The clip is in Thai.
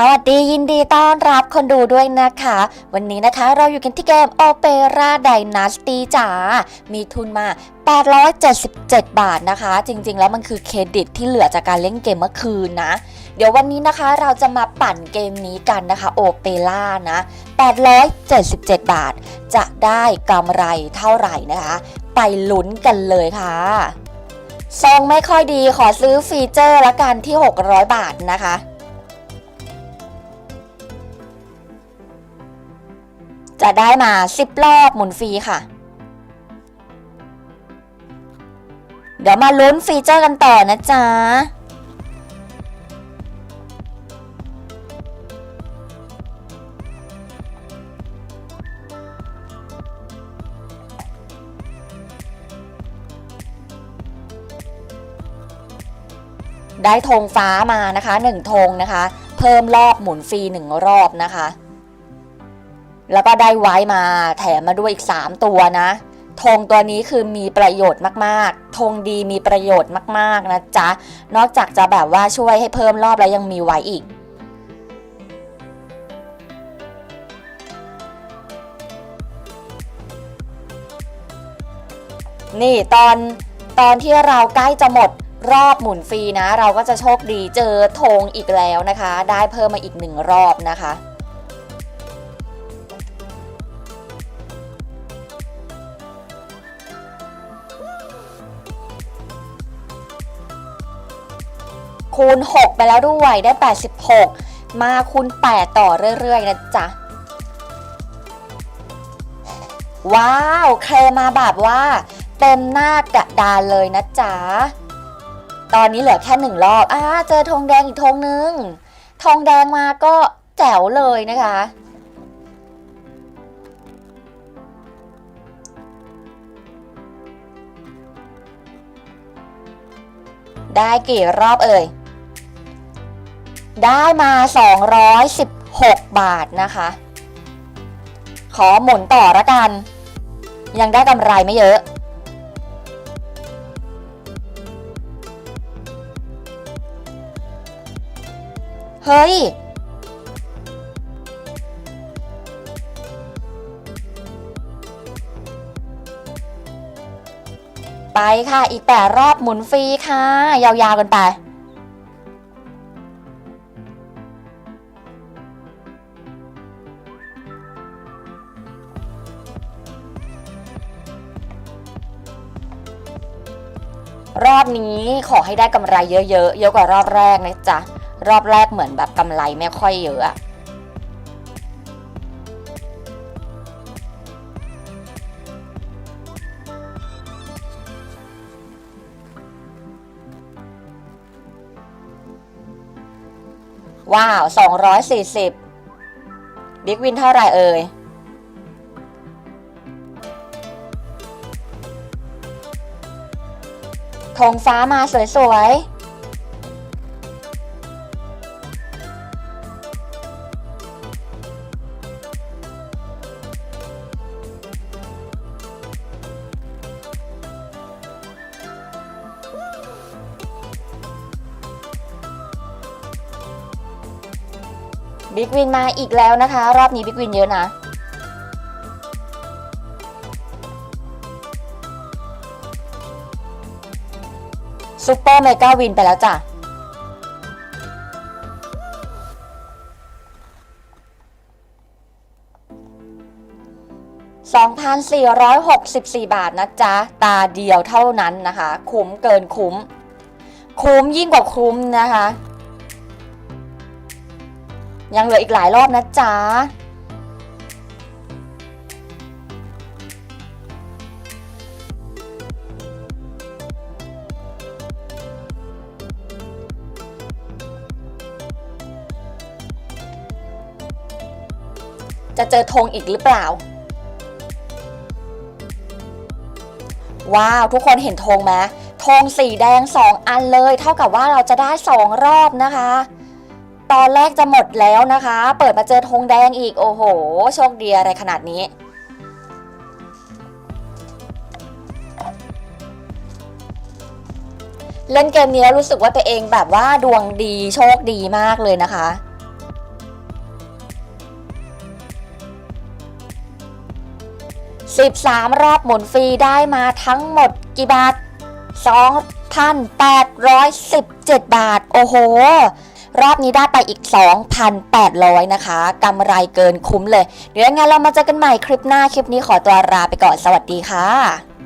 สวัสดียินดีต้อนรับคนดูด้วยนะคะ วันนี้นะคะเราอยู่กันที่เกม Opera Dynasty จ๋า มีทุนมา 877 บาทนะคะ จริงๆ แล้วมันคือเครดิตที่เหลือจากการเล่นเกมเมื่อคืนนะ เดี๋ยววันนี้นะคะเราจะมาปั่นเกมนี้กันนะคะโอเปร่านะ 877 บาท จะได้กำไรเท่าไหร่นะคะ ไปลุ้นกันเลยค่ะซองไม่ค่อยดีขอซื้อฟีเจอร์ละกันที่ 600 บาทนะคะ จะได้มา 10 รอบหมุนฟรีค่ะ เดี๋ยวมาลุ้นฟีเจอร์กันต่อนะจ๊ะได้ธงฟ้ามานะคะ1ธงนะคะ เพิ่มรอบหมุนฟรี1รอบนะคะ แล้วก็ได้ไว้มาแถมมาด้วยอีก 3 ตัวนะธงตัวนี้คือมีประโยชน์มากๆธงดีมีประโยชน์มากๆนะจ๊ะ นอกจากจะแบบว่าช่วยให้เพิ่มรอบแล้วยังมีไว้อีกนี่ตอนตอนที่เราใกล้จะหมดรอบหมุนฟรีนะ เราก็จะโชคดีเจอธงอีกแล้วนะคะ ได้เพิ่มมาอีกหนึ่งรอบนะคะ คูณ 6 ไปแล้วด้วยได้ 86 มาคูณ 8 ต่อเรื่อยๆ นะจ๊ะ ว้าวเคลมาแบบว่าเต็มหน้ากระดานเลยนะจ๊ะ ตอนนี้เหลือแค่หนึ่งรอบอ่าเจอธงแดงอีกธงหนึ่งธงแดงมาก็แจ๋วเลยนะคะได้กี่รอบเอ่ย ได้มา 216 บาทนะคะ ขอหมุนต่อละกัน ยังได้กำไรไม่เยอะเฮ้ย ไปค่ะ อีกแปดรอบหมุนฟรีค่ะ ยาวๆกันไป รอบนี้ขอให้ได้กำไรเยอะๆ เยอะกว่ารอบแรกนะจ๊ะ รอบแรกเหมือนแบบกำไรไม่ค่อยเยอะอะว้าว 240 บิ๊กวินเท่าไหร่เอ่ย ธงฟ้ามาสวยๆบิ๊กวินมาอีกแล้วนะคะ รอบนี้บิ๊กวินเยอะนะ ซูเปอร์เมกาวินไปแล้วจ้ะ 2,464 บาทนะจ๊ะ ตาเดียวเท่านั้นนะคะ คุ้มเกินคุ้ม คุ้มยิ่งกว่าคุ้มนะคะ ยังเหลืออีกหลายรอบนะจ๊ะ จะเจอธงอีกหรือเปล่า ว้าว ทุกคนเห็นธงไหมธงสีแดง 2 อันเลย เท่ากับว่าเราจะได้ 2 รอบนะคะ ตอนแรกจะหมดแล้วนะคะ เปิดมาเจอธงแดงอีก โอ้โห โชคดีอะไรขนาดนี้เล่นเกมนี้แล้วรู้สึกว่าตัวเองแบบว่าดวงดีโชคดีมากเลยนะคะ 13 รอบหมุนฟรีได้มาทั้งหมดกี่บาท2ท่าน817 บาท โอ้โห รอบนี้ได้ไปอีก 2,800 นะคะกำไรเกินคุ้มเลย เดี๋ยวยังไงเรามาเจอกันใหม่คลิปหน้าคลิปนี้ขอตัวลาไปก่อนสวัสดีค่ะ